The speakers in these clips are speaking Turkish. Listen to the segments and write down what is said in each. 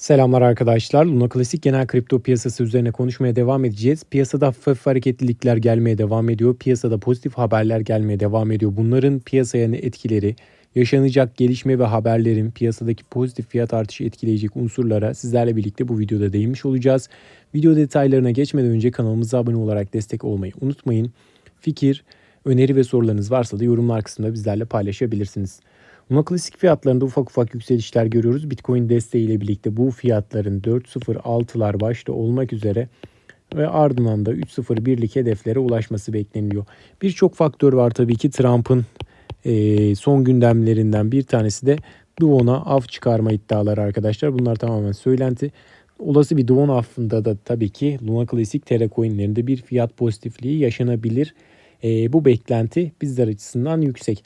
Selamlar arkadaşlar. Luna Klasik genel kripto piyasası üzerine konuşmaya devam edeceğiz. Piyasada hafif hareketlilikler gelmeye devam ediyor. Piyasada pozitif haberler gelmeye devam ediyor. Bunların piyasaya ne etkileri, yaşanacak gelişme ve haberlerin piyasadaki pozitif fiyat artışı etkileyecek unsurlara sizlerle birlikte bu videoda değinmiş olacağız. Video detaylarına geçmeden önce kanalımıza abone olarak destek olmayı unutmayın. Fikir, öneri ve sorularınız varsa da yorumlar kısmında bizlerle paylaşabilirsiniz. Luna Klasik fiyatlarında ufak ufak yükselişler görüyoruz. Bitcoin desteğiyle birlikte bu fiyatların 4.06'lar başta olmak üzere ve ardından da 3.01'lik hedeflere ulaşması bekleniyor. Birçok faktör var tabii ki Trump'ın e, son gündemlerinden bir tanesi de Duon'a av çıkarma iddiaları arkadaşlar. Bunlar tamamen söylenti. Olası bir Duon affında da tabii ki Luna Classic Terra coinlerinde bir fiyat pozitifliği yaşanabilir. E, bu beklenti bizler açısından yüksek.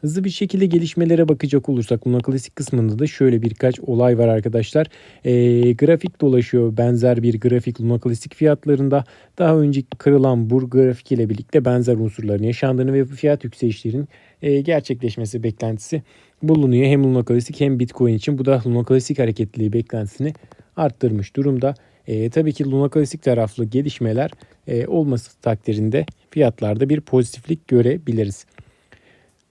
Hızlı bir şekilde gelişmelere bakacak olursak Luna Klasik kısmında da şöyle birkaç olay var arkadaşlar. E, grafik dolaşıyor benzer bir grafik Luna Klasik fiyatlarında. Daha önceki kırılan bu grafik ile birlikte benzer unsurların yaşandığını ve fiyat yükselişlerin e, gerçekleşmesi beklentisi bulunuyor. Hem Luna Klasik hem Bitcoin için bu da Luna Klasik hareketliliği beklentisini arttırmış durumda. E, tabii ki Luna Klasik taraflı gelişmeler e, olması takdirinde fiyatlarda bir pozitiflik görebiliriz.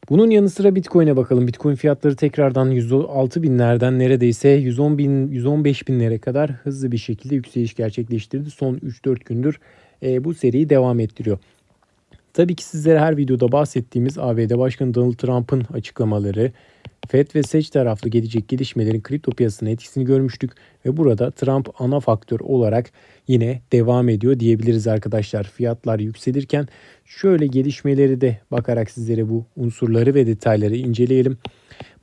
Bunun yanı sıra Bitcoin'e bakalım. Bitcoin fiyatları tekrardan 106 binlerden neredeyse 110 bin, 115 binlere kadar hızlı bir şekilde yükseliş gerçekleştirdi. Son 3-4 gündür e, bu seriyi devam ettiriyor. Tabii ki sizlere her videoda bahsettiğimiz ABD Başkanı Donald Trump'ın açıklamaları, FED ve SEC taraflı gelecek gelişmelerin kripto piyasasına etkisini görmüştük ve burada Trump ana faktör olarak yine devam ediyor diyebiliriz arkadaşlar. Fiyatlar yükselirken şöyle gelişmeleri de bakarak sizlere bu unsurları ve detayları inceleyelim.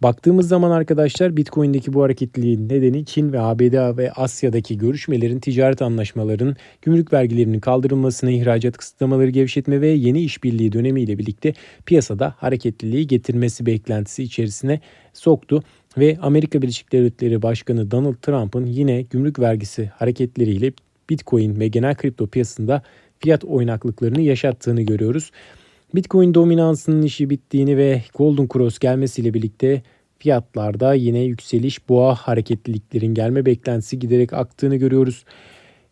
Baktığımız zaman arkadaşlar Bitcoin'deki bu hareketliliğin nedeni Çin ve ABD ve Asya'daki görüşmelerin, ticaret anlaşmalarının, gümrük vergilerinin kaldırılmasına, ihracat kısıtlamaları gevşetme ve yeni işbirliği dönemiyle birlikte piyasada hareketliliği getirmesi beklentisi içerisine soktu ve Amerika Birleşik Devletleri Başkanı Donald Trump'ın yine gümrük vergisi hareketleriyle Bitcoin ve genel kripto piyasasında fiyat oynaklıklarını yaşattığını görüyoruz. Bitcoin dominansının işi bittiğini ve Golden Cross gelmesiyle birlikte fiyatlarda yine yükseliş boğa hareketliliklerin gelme beklentisi giderek aktığını görüyoruz.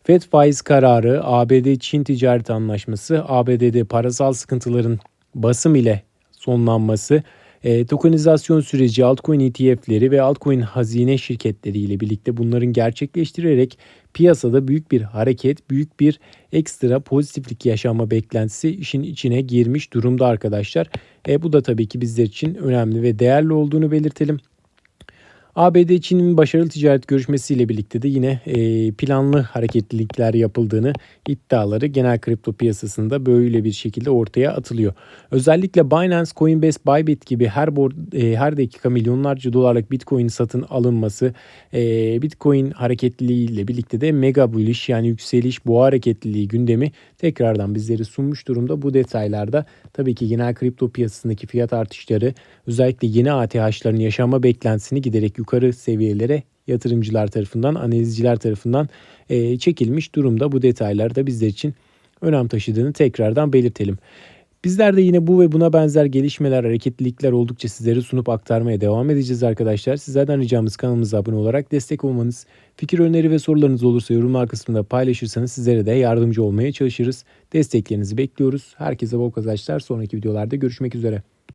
FED faiz kararı, ABD-Çin ticaret anlaşması, ABD'de parasal sıkıntıların basım ile sonlanması, e, tokenizasyon süreci, altcoin ETF'leri ve altcoin hazine şirketleri ile birlikte bunların gerçekleştirerek piyasada büyük bir hareket, büyük bir ekstra pozitiflik yaşanma beklentisi işin içine girmiş durumda arkadaşlar. E, bu da tabii ki bizler için önemli ve değerli olduğunu belirtelim. ABD Çin'in başarılı ticaret görüşmesiyle birlikte de yine e, planlı hareketlilikler yapıldığını iddiaları genel kripto piyasasında böyle bir şekilde ortaya atılıyor. Özellikle Binance, Coinbase, Bybit gibi her board, e, her dakika milyonlarca dolarlık Bitcoin satın alınması, e, Bitcoin hareketliliğiyle birlikte de mega bullish yani yükseliş boğa hareketliliği gündemi tekrardan bizleri sunmuş durumda. Bu detaylarda tabii ki genel kripto piyasasındaki fiyat artışları özellikle yeni ATH'ların yaşanma beklentisini giderek yukarı seviyelere yatırımcılar tarafından, analizciler tarafından e, çekilmiş durumda. Bu detaylar da bizler için önem taşıdığını tekrardan belirtelim. Bizler de yine bu ve buna benzer gelişmeler, hareketlilikler oldukça sizlere sunup aktarmaya devam edeceğiz arkadaşlar. Sizlerden ricamız kanalımıza abone olarak destek olmanız, fikir öneri ve sorularınız olursa yorumlar kısmında paylaşırsanız sizlere de yardımcı olmaya çalışırız. Desteklerinizi bekliyoruz. Herkese bol kazançlar. Sonraki videolarda görüşmek üzere.